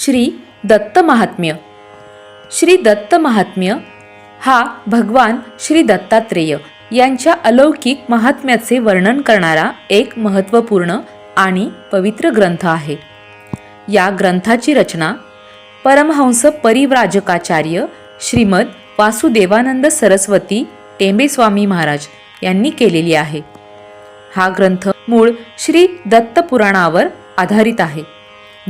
श्री दत्त महात्म्य. श्री दत्त महात्म्य हा भगवान श्री दत्तात्रेय यांच्या अलौकिक महात्म्याचे वर्णन करणारा एक महत्त्वपूर्ण आणि पवित्र ग्रंथ आहे. या ग्रंथाची रचना परमहंस परिव्राजकाचार्य श्रीमद वासुदेवानंद सरस्वती टेंबेस्वामी महाराज यांनी केलेली आहे. हा ग्रंथ मूळ श्री दत्तपुराणावर आधारित आहे.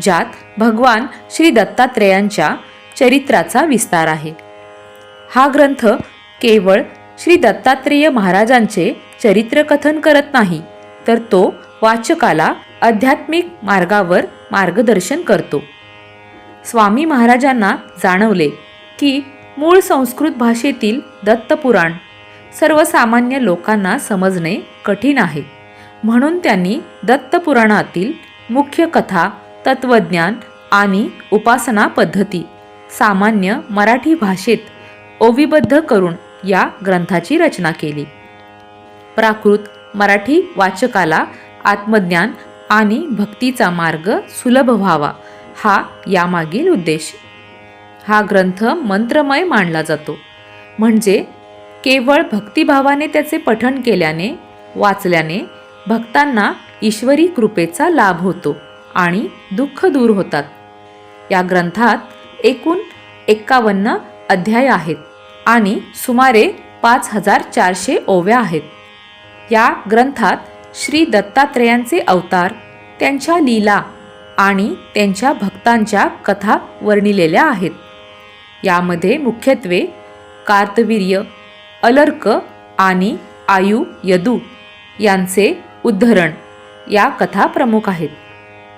ज्यात भगवान श्री दत्तात्रेयांच्या चरित्राचा विस्तार आहे. हा ग्रंथ केवळ श्री दत्तात्रेय महाराजांचे चरित्रकथन करत नाही तर तो वाचकाला आध्यात्मिक मार्गावर मार्गदर्शन करतो. स्वामी महाराजांना जाणवले की मूळ संस्कृत भाषेतील दत्तपुराण सर्वसामान्य लोकांना समजणे कठीण आहे. म्हणून त्यांनी दत्तपुराणातील मुख्य कथा तत्वज्ञान आणि उपासना पद्धती सामान्य मराठी भाषेत ओविबद्ध करून या ग्रंथाची रचना केली. प्राकृत मराठी वाचकाला आत्मज्ञान आणि भक्तीचा मार्ग सुलभ व्हावा हा यामागील उद्देश. हा ग्रंथ मंत्रमय मानला जातो. म्हणजे केवळ भक्तिभावाने त्याचे पठण केल्याने वाचल्याने भक्तांना ईश्वरी कृपेचा लाभ होतो. आणि दुःख दूर होतात. या ग्रंथात एकूण एक्कावन्न अध्याय आहेत आणि सुमारे पाच हजार चारशे ओव्या आहेत. या ग्रंथात श्री दत्तात्रेयांचे अवतार त्यांच्या लीला आणि त्यांच्या भक्तांच्या कथा वर्णिलेल्या आहेत. यामध्ये मुख्यत्वे कार्तवीर्य अलर्क आणि आयु यदू यांचे उद्धरण या कथा प्रमुख आहेत.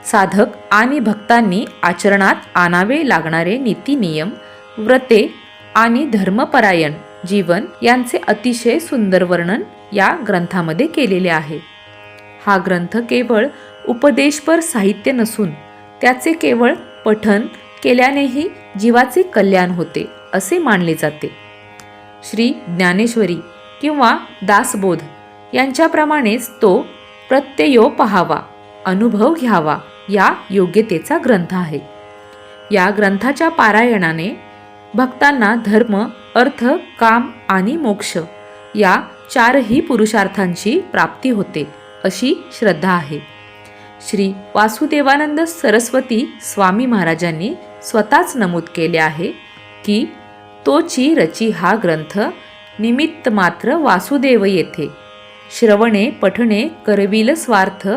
साधक आणि भक्तांनी आचरणात आणावे लागणारे नीतिनियम व्रते आणि धर्मपरायण जीवन यांचे अतिशय सुंदर वर्णन या ग्रंथामध्ये केलेले आहे. हा ग्रंथ केवळ उपदेशपर साहित्य नसून त्याचे केवळ पठन केल्यानेही जीवाचे कल्याण होते असे मानले जाते. श्री ज्ञानेश्वरी किंवा दासबोध यांच्याप्रमाणेच तो प्रत्ययो पहावा अनुभव घ्यावा या योग्यतेचा ग्रंथ आहे. या ग्रंथाच्या पारायणाने भक्तांना धर्म अर्थ काम आणि मोक्ष या चारही पुरुषार्थांची प्राप्ती होते अशी श्रद्धा आहे. श्री वासुदेवानंद सरस्वती स्वामी महाराजांनी स्वतःच नमूद केले आहे की तोची रची हा ग्रंथ निमित्त मात्र वासुदेव येथे श्रवणे पठणे करविल स्वार्थ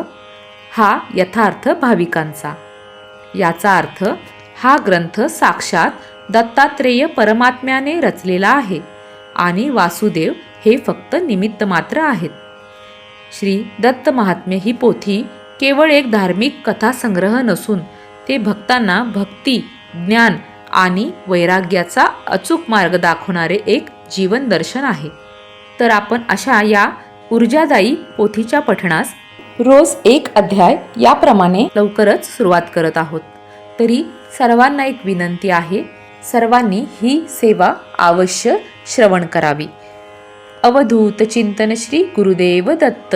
हा यथार्थ भाविकांचा. याचा अर्थ हा ग्रंथ साक्षात दत्तात्रेय परमात्म्याने रचलेला आहे आणि वासुदेव हे फक्त निमित्त मात्र आहेत. श्री दत्त महात्म्य ही पोथी केवळ एक धार्मिक कथासंग्रह नसून ते भक्तांना भक्ती ज्ञान आणि वैराग्याचा अचूक मार्ग दाखवणारे एक जीवनदर्शन आहे. तर आपण अशा या ऊर्जादायी पोथीच्या पठणास रोज एक अध्याय याप्रमाणे लवकरच सुरुवात करत आहोत. तरी सर्वांना एक विनंती आहे सर्वांनी ही सेवा अवश्य श्रवण करावी. अवधूत चिंतन श्री गुरुदेव दत्त.